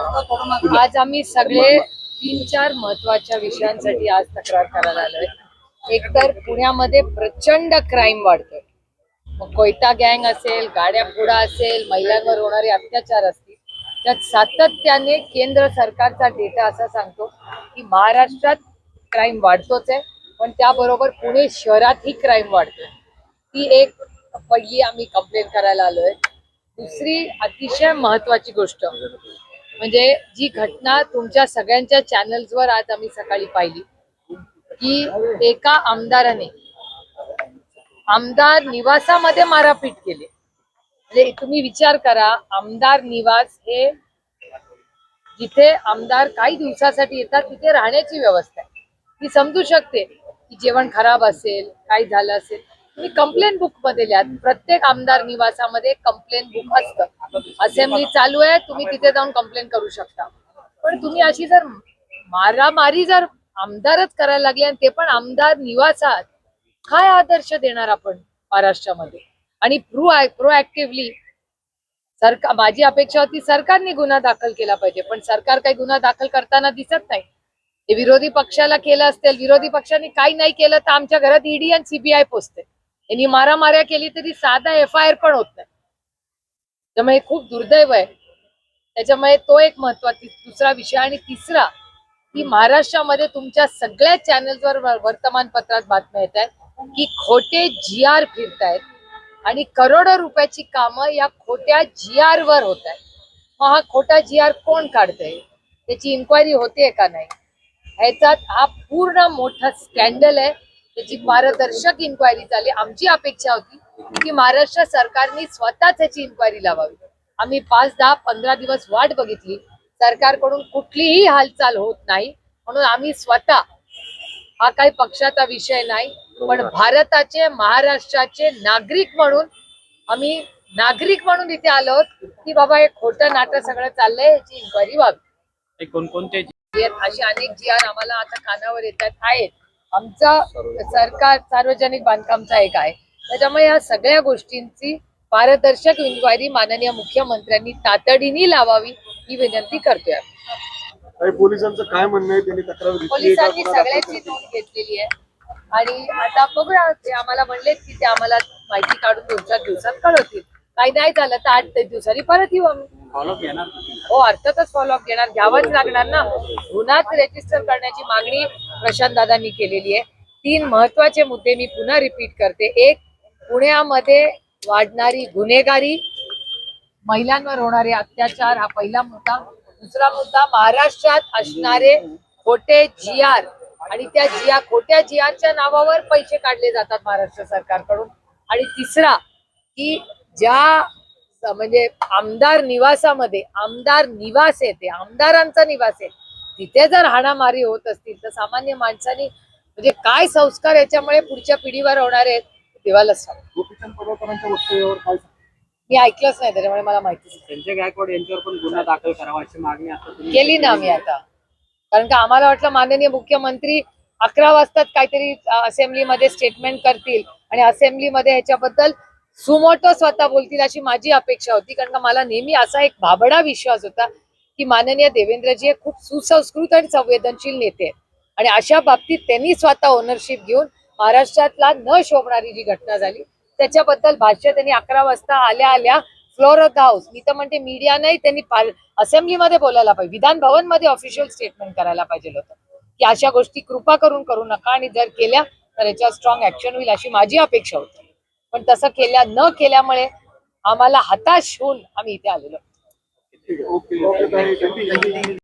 आज आम्ही सगळे तीन चार महत्त्वाच्या विषयांसाठी आज तक्रार करायला आलोय. एकतर पुण्यामध्ये प्रचंड क्राईम वाढतोय. मग कोयता गँग असेल गाड्या पुडा असेल महिलांवर होणारे अत्याचार असतील त्यात सातत्याने केंद्र सरकारचा डेटा असा सांगतो की महाराष्ट्रात क्राईम वाढतोच आहे पण त्याबरोबर पुणे शहरातही क्राईम वाढतोय. ती एक पहिली आम्ही कंप्लेंट करायला आलोय. दुसरी अतिशय महत्वाची गोष्ट म्हणजे जी घटना तुमच्या सगळ्यांच्या चॅनल्सवर आज आम्ही सकाळी पाहिली की एका आमदाराने आमदार निवासामध्ये मारापीट केली. म्हणजे तुम्ही विचार करा आमदार निवास हे जिथे आमदार काही दिवसासाठी येतात तिथे राहण्याची व्यवस्था आहे. ती समजू शकते की जेवण खराब असेल काही झालं असेल तुम्ही कंप्लेन बुकमध्ये लिहा. प्रत्येक आमदार निवासामध्ये कंप्लेन बुक असतं. असेंब्ली चालू आहे तुम्ही तिथे जाऊन कंप्लेन करू शकता. पण तुम्ही अशी जर मारामारी जर आमदारच करायला लागले आणि ते पण आमदार निवासात काय आदर्श देणार आपण महाराष्ट्रामध्ये? आणि प्रो प्रोएक्टिव्हली सरकार माझी अपेक्षा होती सरकारने गुन्हा दाखल केला पाहिजे पण सरकार काही गुन्हा दाखल करताना दिसत नाही. हे विरोधी पक्षाला केलं असतील विरोधी पक्षाने काही नाही केलं तर आमच्या घरात ईडी आणि सीबीआय पोचते. यांनी मारामाऱ्या केली तरी साधा एफ आय आर पण होत नाही. त्यामुळे खूप दुर्दैव आहे. त्याच्यामुळे तो एक महत्त्वाचा दुसरा विषय आणि तिसरा की महाराष्ट्रामध्ये तुमच्या सगळ्या चॅनल्सवर वर्तमानपत्रात बातम्या येत आहेत की खोटे जी आर फिरतायत आणि करोडो रुपयाची कामं या खोट्या जी आर वर होत आहेत. मग हा खोटा जी आर कोण काढतंय? त्याची इन्क्वायरी होते का नाही? ह्याच्यात हा पूर्ण मोठा स्कॅन्डल आहे. त्याची पारदर्शक इन्क्वायरी झाली. आमची अपेक्षा होती की महाराष्ट्र सरकारने स्वतःच ह्याची इन्क्वायरी लावावी. आम्ही पाच दहा पंधरा दिवस वाट बघितली. सरकारकडून कुठलीही हालचाल होत नाही. म्हणून आम्ही स्वतः हा काही पक्षाचा विषय नाही पण भारताचे महाराष्ट्राचे नागरिक म्हणून आम्ही नागरिक म्हणून इथे आलो की बाबा हे खोटं नाटक सगळं चाललंय याची इन्क्वायरी व्हावी. कोणकोणते. असे अनेक जी आर आम्हाला आता कानावर येतात आहेत. आमचा सरकार सार्वजनिक बांधकामचा एक आहे. त्याच्यामुळे या सगळ्या गोष्टींची पारदर्शक इन्क्वायरी माननीय मुख्यमंत्र्यांनी तातडीने लावावी ही विनंती करतोय पोलिसांचं काय म्हणणं आहे? त्यांनी तक्रार? पोलिसांनी सगळ्यांची? नोंद घेतलेली आहे. आणि आता बघूया ते आम्हाला म्हणलेत की ते आम्हाला माहिती काढून दोन चार दिवसात कळवतील. काही नाही झालं तर आठ ते दिवसांनी परत येऊ आम्ही. फॉलो घेणार हो अर्थातच फॉलोअप घेणार. घ्यावंच लागणार ना. गुन्हाच रेजिस्टर करण्याची मागणी प्रशांत दादांनी केलेली आहे. तीन महत्त्वाचे मुद्दे मी पुन्हा रिपीट करते. एक पुण्यामध्ये वाढणारी गुन्हेगारी महिलांवर होणारे अत्याचार हा पहिला मुद्दा. दुसरा मुद्दा महाराष्ट्रात असणारे खोटे जी आर आणि त्या जिया खोट्या जियाच्या नावावर पैसे काढले जातात महाराष्ट्र सरकारकडून. आणि तिसरा की ज्या म्हणजे आमदार निवासामध्ये आमदार निवास येते आमदारांचा निवास आहे तिथे जर हाणामारी होत असतील तर सामान्य माणसानी म्हणजे काय संस्कार याच्यामुळे पुढच्या पिढीवर होणार आहेत देवालाच सांग? मी ऐकलंच नाही त्याच्यामुळे मला माहितीच नाही. संजय गायकवाड यांच्यावर पण गुन्हा दाखल करावा अशी मागणी आता केली ना आम्ही आता कारण का आम्हाला वाटलं माननीय मुख्यमंत्री अकरा वाजताच काहीतरी असेंब्लीमध्ये स्टेटमेंट करतील आणि असेंब्लीमध्ये ह्याच्याबद्दल सुमोटो स्वतः बोलतील अशी माझी अपेक्षा होती कारण का मला नेहमी असा एक भाबडा विश्वास होता की माननीय देवेंद्रजी हे खूप सुसंस्कृत आणि संवेदनशील नेते आहेत. आणि अशा बाबतीत त्यांनी स्वतः ओनरशिप घेऊन महाराष्ट्रातला न शोभणारी जी घटना झाली त्याच्याबद्दल भाष्य त्यांनी अकरा वाजता आल्या आल्या फ्लोर ऑफ द हाऊस मी तर म्हणते मीडियानंही त्यांनी असेंब्लीमध्ये बोलायला पाहिजे. विधान भवनमध्ये ऑफिशियल स्टेटमेंट करायला पाहिजे होतं. की अशा गोष्टी कृपा करून करू नका आणि जर केल्या तर याच्यावर स्ट्रॉंग ऍक्शन होईल अशी माझी अपेक्षा होती. पण तसं केल्या न केल्यामुळे आम्हाला हताश होऊन आम्ही इथे आलेलो. ਠੀਕ ਹੈ ਓਕੇ ਓਕੇ ਥੈਂਕ ਯੂ